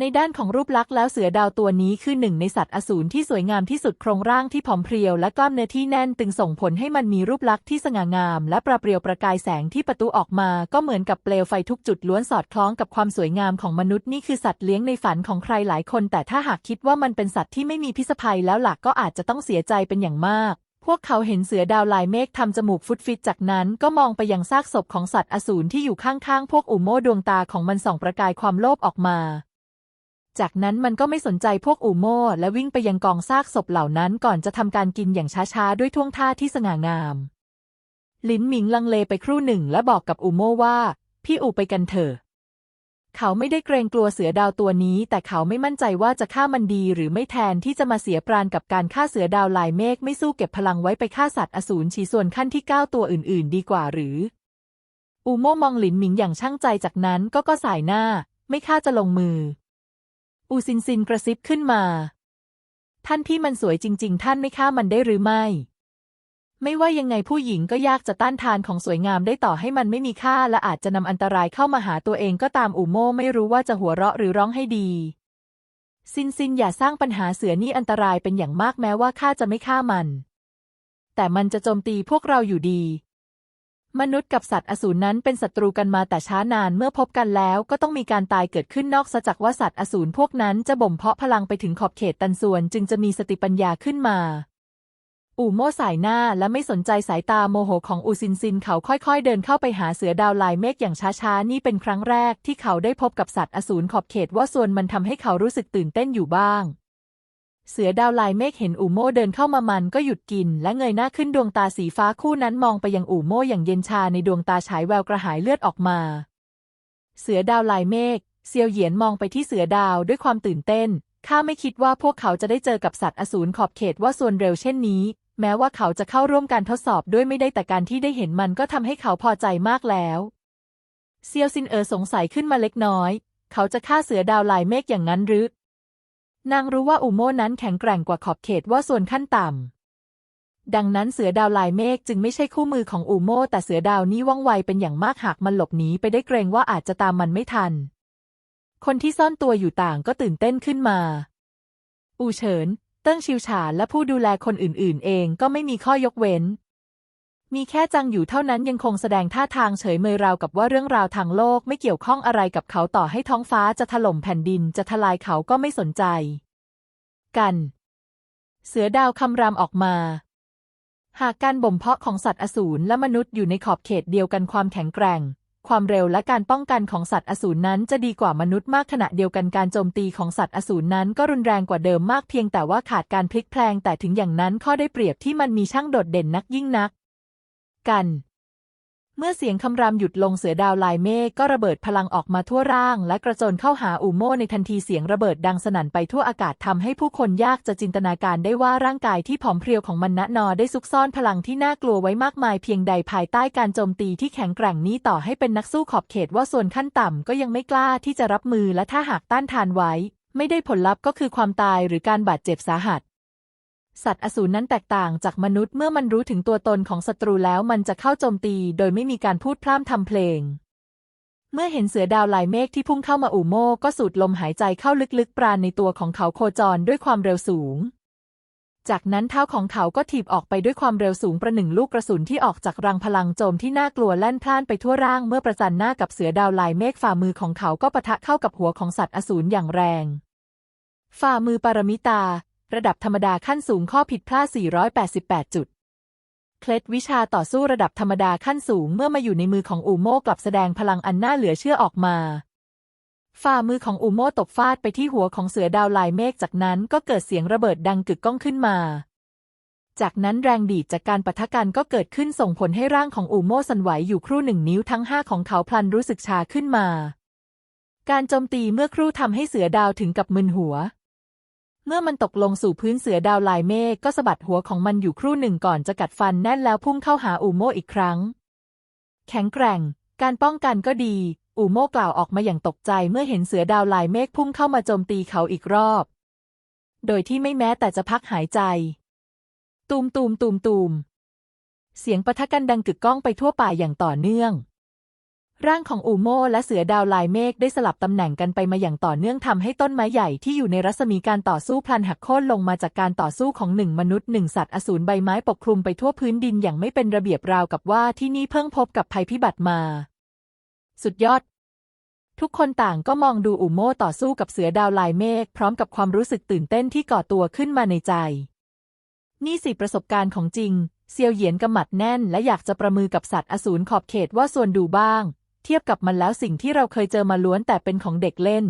ในด้านของรูปลักษณ์แล้วเสือดาวตัวนี้คือหนึ่งในสัตว์อสูรที่สวยงามที่สุดโครงร่างที่ผอมเพรียวและกล้ามเนื้อที่แน่นตึงส่งผลให้มันมีรูปลักษณ์ที่สง่างาม และประเปรียวประกายแสงที่ประตูออกมา ก็เหมือนกับเปลวไฟทุกจุดล้วนสอดคล้องกับความสวยงามของมนุษย์นี่คือสัตว์เลี้ยงในฝันของใครหลายคน แต่ถ้าหากคิดว่ามันเป็นสัตว์ที่ไม่มีพิษภัยแล้วหลักก็อาจจะต้องเสียใจเป็นอย่างมากพวกเขาเห็นเสือดาวลายเมฆทำจมูกฟุตฟิตจากนั้นก็มองไปยังซากศพของสัตว์อสูรที่อยู่ข้างๆ พวกอุโมดวงตาของมันส่องประกายความโลภออกมา จากนั้นมันก็ไม่สนใจพวกอูโม่และวิ่งไปยังกองซากศพเหล่านั้นก่อนจะทำการกินอย่างช้าๆ ด้วยท่วงท่าที่สง่างาม ลินหมิงลังเลไปครู่หนึ่งและบอกกับอูโม่ว่า พี่อูไปกันเถอะ เขาไม่ได้เกรงกลัวเสือดาวตัวนี้ แต่เขาไม่มั่นใจว่าจะฆ่ามันดีหรือไม่แทนที่จะมาเสียปราณกับการฆ่าเสือดาวลายเมฆไม่สู้เก็บพลังไว้ไปฆ่าสัตว์อสูรฉีส่วนขั้นที่เก้าตัวอื่น ๆ ดีกว่าหรือ อูโม่มองหลินหมิงอย่างช่างใจจากนั้นก็ก็สายหน้า ไม่ฆ่าจะลงมือ อูซินซินกระซิบขึ้นมา ท่านพี่มันสวยจริง ๆ ท่านไม่ฆ่ามันได้หรือไม่ ไม่ว่ายังไงผู้หญิงก็ยากจะต้านทานของสวยงามได้ต่อให้มันไม่มีค่า และอาจจะนำอันตรายเข้ามาหาตัวเองก็ตามอูโม่ไม่รู้ว่าจะหัวเราะหรือร้องให้ดี ซินซินอย่าสร้างปัญหาเสือนี่อันตรายเป็นอย่างมากแม้ว่าข้าจะไม่ฆ่ามัน แต่มันจะโจมตีพวกเราอยู่ดี มนุษย์กับสัตว์อสูรนั้นเป็นศัตรูกันมาแต่ช้านานเมื่อพบกันแล้วก็ต้องมีการตายเกิดขึ้นนอกจากว่าสัตว์อสูรพวกนั้นจะบ่มเพาะพลังไปถึงขอบเขตตันส่วน จึงจะมีสติปัญญาขึ้นมา อู่โม่สายหน้าและไม่สนใจสายตาโมโหของอูซินซินเขาค่อยๆ เดินเข้าไปหาเสือดาวลายเมฆอย่างช้าๆนี่เป็นครั้งแรกที่เขาได้พบกับสัตว์อสูรขอบเขตว่าส่วนมันทำให้เขารู้สึกตื่นเต้นอยู่บ้าง เสือดาวลายเมฆเห็นอู่โม่เดินเข้ามามันก็หยุดกิน และเงยหน้าขึ้นดวงตาสีฟ้าคู่นั้นมองไปยังอู่โม่อย่างเย็นชาในดวงตาฉายแววกระหายเลือดออกมา เสือดาวลายเมฆเซียวเหยียนมองไปที่เสือดาวด้วยความตื่นเต้น ข้าไม่คิดว่าพวกเขาจะได้เจอกับสัตว์อสูรขอบเขตว่าส่วนเร็วเช่นนี้ แม้ว่าเขาจะเข้าร่วมการทดสอบด้วยไม่ได้แต่การที่ได้เห็นมันก็ทำให้เขาพอใจมากแล้วเซียวซินเอ๋อสงสัยขึ้นมาเล็กน้อย เขาจะฆ่าเสือดาวลายเมฆอย่างนั้นหรือ นางรู้ว่าอุโมนั้นแข็งแกร่งกว่าขอบเขตว่าส่วนขั้นต่ำ ดังนั้นเสือดาวลายเมฆจึงไม่ใช่คู่มือของอูโมแต่เสือดาวนี้ว่องไวเป็นอย่างมากหากมันหลบหนีไปได้เกรงว่าอาจจะตามมันไม่ทัน คนที่ซ่อนตัวอยู่ต่างก็ตื่นเต้นขึ้นมา อูเฉิน เติ้งชิวฉานและผู้ดูแลคนอื่นๆ เองก็ไม่มีข้อยกเว้น มีแค่จังอยู่เท่านั้นยังคงแสดงท่าทางเฉยเมยราวกับว่าเรื่องราวทางโลกไม่เกี่ยวข้องอะไรกับเขาต่อให้ท้องฟ้าจะถล่มแผ่นดินจะทลายเขาก็ไม่สนใจ กัน เสือดาวคำรามออกมา หากการบ่มเพาะของสัตว์อสูรและมนุษย์อยู่ในขอบเขตเดียวกันความแข็งแกร่ง ความเร็วและการป้องกันของสัตว์อสูรนั้นจะดีกว่ามนุษย์มากขณะเดียวกันการโจมตีของสัตว์อสูรนั้นก็รุนแรงกว่าเดิมมากเพียงแต่ว่าขาดการพลิกแพลงแต่ถึงอย่างนั้นข้อได้เปรียบที่มันมีช่างโดดเด่นนักยิ่งนัก กัน เมื่อเสียงคำรามหยุดลงเสือดาวลายเมฆก็ระเบิดพลังออกมาทั่วร่าง และกระโจนเข้าหาอูโม่ในทันทีเสียงระเบิดดังสนั่นไปทั่วอากาศทำให้ผู้คนยากจะจินตนาการได้ว่าร่างกายที่ผอมเพรียวของมันณนอได้ซุกซ่อนพลังที่น่ากลัวไว้มากมายเพียงใดภายใต้การโจมตีที่แข็งแกร่งนี้ต่อให้เป็นนักสู้ขอบเขตว่าส่วนขั้นต่ำก็ยังไม่กล้าที่จะรับมือและถ้าหากต้านทานไว้ ไม่ได้ผลลัพธ์ก็คือความตายหรือการบาดเจ็บสาหัส สัตว์อสูรนั้นแตกต่างจากมนุษย์เมื่อมันรู้ถึงตัวตนของศัตรูแล้วมันจะเข้าโจมตีโดยไม่มีการพูดพร่ำทำเพลง เมื่อเห็นเสือดาวลายเมฆที่พุ่งเข้ามาอู่โม่ก็สูดลมหายใจเข้าลึกๆ ปราณในตัวของเขาโคจรด้วยความเร็วสูง จากนั้นเท้าของเขาก็ถีบออกไปด้วยความเร็วสูงประหนึ่งลูกกระสุนที่ออกจากรังพลังโจมที่น่ากลัวแล่นพล่านไปทั่วร่างเมื่อประจันหน้ากับเสือดาวลายเมฆฝ่ามือของเขาก็ปะทะเข้ากับหัวของสัตว์อสูรอย่างแรงฝ่ามือปารมิตา ระดับธรรมดาขั้นสูงข้อผิดพลาด 488 จุด เคล็ดวิชาต่อสู้ระดับธรรมดาขั้นสูงเมื่อมาอยู่ในมือของอูโม่กลับแสดงพลังอันน่าเหลือเชื่อออกมา ฝ่ามือของอูโม่ตกฟาดไปที่หัวของเสือดาวลายเมฆจากนั้นก็เกิดเสียงระเบิดดังกึกก้องขึ้นมา จากนั้นแรงดีดจากการปะทะกันก็เกิดขึ้นส่งผลให้ร่างของอูโม่สั่นไหวอยู่ครู่หนึ่งนิ้วทั้งห้าของเขาพลันรู้สึกชาขึ้นมาการโจมตีเมื่อครู่ทำให้เสือดาวถึงกับมึนหัว เมื่อมันตกลงสู่พื้นเสือดาวลายเมฆก็สะบัดหัวของมันอยู่ครู่หนึ่งก่อนจะกัดฟันแน่นแล้วพุ่งเข้าหาอูโมอีกครั้ง แข็งแกร่ง การป้องกันก็ดี อูโมกล่าวออกมาอย่างตกใจเมื่อเห็นเสือดาวลายเมฆพุ่งเข้ามาโจมตีเขาอีกรอบ โดยที่ไม่แม้แต่จะพักหายใจ ตูมตูมตูมตูมเสียงปะทะกันดังกึกก้องไปทั่วป่าอย่างต่อเนื่อง ร่างของอูโม่และเสือดาวลายเมฆได้สลับตำแหน่งกันไปมาอย่างต่อเนื่องทำให้ต้นไม้ใหญ่ที่อยู่ในรัศมีการต่อสู้พลันหักโค่นลงมาจากการต่อสู้ของหนึ่งมนุษย์หนึ่งสัตว์อสูรใบไม้ปกคลุมไปทั่วพื้นดินอย่างไม่เป็นระเบียบราวกับว่าที่นี่เพิ่งพบกับภัยพิบัติมา สุดยอด ทุกคนต่างก็มองดูอูโม่ต่อสู้กับเสือดาวลายเมฆพร้อมกับความรู้สึกตื่นเต้นที่ก่อตัวขึ้นมาในใจ นี่สิประสบการณ์ของจริงเซียวเหยียนกำมัดแน่นและอยากจะประมือกับสัตว์อสูรขอบเขตว่าส่วนดูบ้าง เทียบกับมันแล้วสิ่งที่เราเคยเจอมาล้วนแต่เป็นของเด็กเล่น